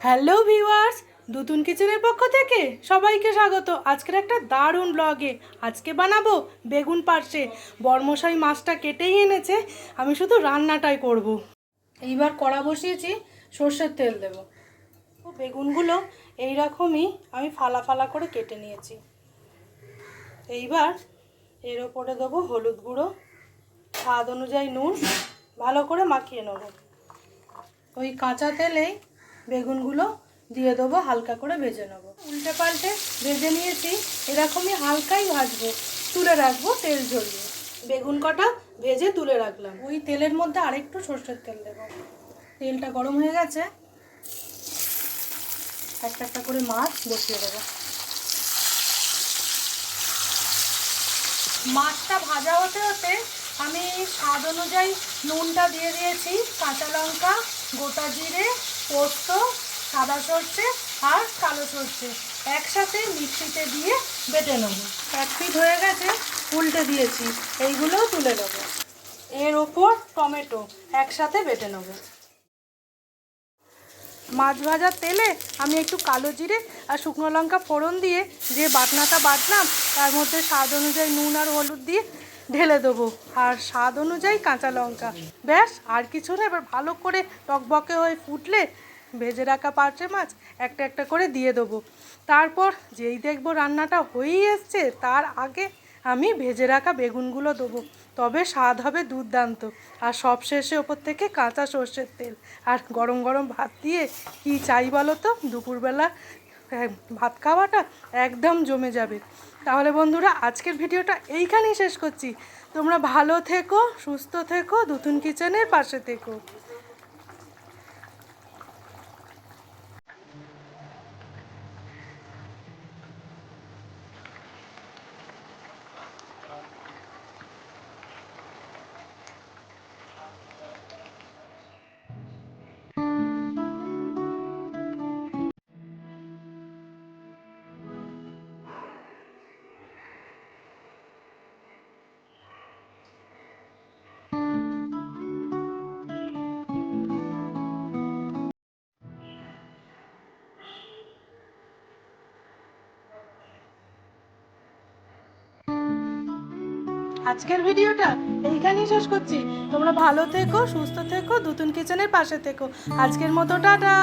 Hello viewers, দুতুন কিচেনের পক্ষ থেকে সবাইকে স্বাগত। আজকের একটা দারুণ ব্লগে আজকে বানাবো বেগুন পার্শে। বর্মশাই মাছটা কেটেই এনেছে, আমি শুধু রান্নাটাই করব। এইবার কড়া বসিয়েছি, সর্ষের তেল দেব। বেগুনগুলো এই রকমই আমি ফালা ফালা করে কেটে নিয়েছি। এইবার এর ওপরে দেবো হলুদ গুঁড়ো, স্বাদ অনুযায়ী নুন, ভালো করে মাখিয়ে নেব। ওই কাঁচা তেলেই বেগুনগুলো দিয়ে দেবো, হালকা করে ভেজে নেব। উল্টে পাল্টে ভেজে নিয়েছি, এরকমই হালকাই ভাজবো, তুলে রাখব তেল ঝরিয়ে। বেগুন কটা ভেজে তুলে রাখলাম। ওই তেলের মধ্যে আরেকটু সর্ষের তেল দেবো। তেলটা গরম হয়ে গেছে। একটা একটা করে মাছ বসিয়ে দেবো। মাছটা ভাজা হতে হতে আমি স্বাদ অনুযায়ী নুনটা দিয়ে দিয়েছি, কাঁচা লঙ্কা, গোটা জিরে পোস্ত, সাদা সর্ষে আর কালো সর্ষে একসাথে মিক্সিতে দিয়ে বেটে নেব। এক পিঠ হয়ে গেছে, উল্টে দিয়েছি, এইগুলোও তুলে নেব। এর ওপর টমেটো একসাথে বেটে নেব। মাছ ভাজার তেলে আমি একটু কালো জিরে আর শুকনো লঙ্কা ফোড়ন দিয়ে যে বাটনাটা বাটলাম, তার মধ্যে স্বাদ অনুযায়ী নুন আর হলুদ দিয়ে ঢেলে দেবো। আর স্বাদ অনুযায়ী কাঁচা লঙ্কা। ব্যাস আর কিছু না এবার ভালো করে টকবকে হয়ে ফুটলে ভেজে রাখা পার্চে মাছ একটা একটা করে দিয়ে দেবো। তারপর যেই দেখব রান্নাটা হয়েই এসছে তার আগে আমি ভেজে রাখা বেগুনগুলো দেবো। তবে স্বাদ হবে দুর্দান্ত। আর সব শেষে ওপর থেকে কাঁচা সর্ষের তেল। আর গরম গরম ভাত দিয়ে কি চাই বলো তো? দুপুরবেলা হ্যাঁ, ভাত খাওয়াটা একদম জমে যাবে। তাহলে বন্ধুরা, আজকের ভিডিওটা এইখানেই শেষ করছি। তোমরা ভালো থেকো, সুস্থ থেকো, দুতুন কিচেনের পাশে থেকো। আজকের ভিডিওটা এইখানেই শেষ করছি। তোমরা ভালো থেকো, সুস্থ থেকো দুতুন কিচেনের পাশে থেকো। আজকের মতো, টাটা!